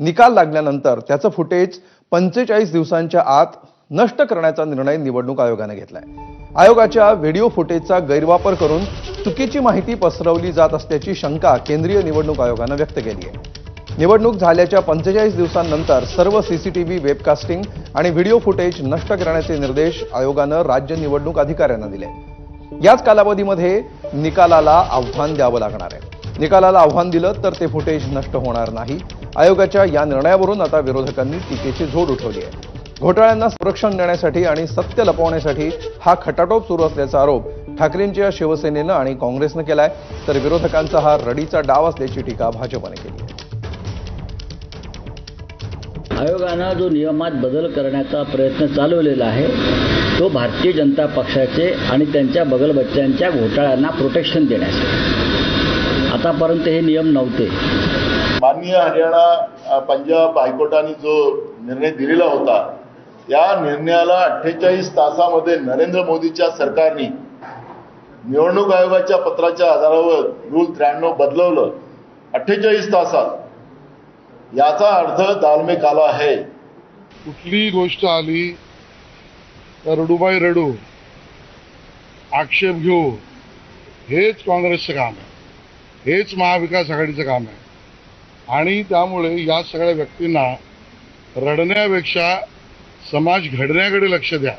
निकाल लागल्यानंतर त्याचं फुटेज पंचेचाळीस दिवसांच्या आत नष्ट करण्याचा निर्णय निवडणूक आयोगाने घेतलाय. आयोगाच्या व्हिडिओ फुटेजचा गैरवापर करून चुकीची माहिती पसरवली जात असल्याची शंका केंद्रीय निवडणूक आयोगानं व्यक्त केली आहे. निवडणूक झाल्याच्या पंचेचाळीस दिवसांनंतर सर्व सीसीटीव्ही वेबकास्टिंग आणि व्हिडिओ फुटेज नष्ट करण्याचे निर्देश आयोगानं राज्य निवडणूक अधिकाऱ्यांना दिले. याच कालावधीमध्ये निकालाला आव्हान द्यावं लागणार आहे. निकालाला आव्हान दिलं तर ते फुटेज नष्ट होणार नाही. आयोगाच्या या निर्णयावरून आता विरोधकांनी टीकेची झोड उठवली आहे. घोटाळ्यांना संरक्षण देण्यासाठी आणि सत्य लपवण्यासाठी हा खटाटोप सुरू असल्याचा आरोप ठाकरेंच्या शिवसेनेनं आणि काँग्रेसनं केलाय. तर विरोधकांचा हा रडीचा डाव असल्याची टीका भाजपने केली आहे. आयोगानं जो नियमात बदल करण्याचा प्रयत्न चालवलेला आहे तो भारतीय जनता पक्षाचे आणि त्यांच्या बगलबच्च्यांच्या घोटाळ्यांना प्रोटेक्शन देण्यासाठी. आतापर्यंत हे नियम नव्हते. माननीय हरियाणा पंजाब हायकोर्टाने जो निर्णय दिलेला होता या निर्णयाला अठ्ठेचाळीस तासामध्ये नरेंद्र मोदीच्या सरकारने निवडणूक आयोगाच्या पत्राच्या आधारावर रूल त्र्याण्णव बदलवलं. अठ्ठेचाळीस तासात. याचा अर्थ दालमे काला आहे. कुठलीही गोष्ट आली तर रडूबाई रडू आक्षेप घेऊ हेच काँग्रेसचं काम आहे. हेच महाविकास आघाडीचं काम आहे. आणि त्यामुळे या सगळ्या व्यक्तींना रडण्यापेक्षा समाज घडण्याकडे लक्ष द्या.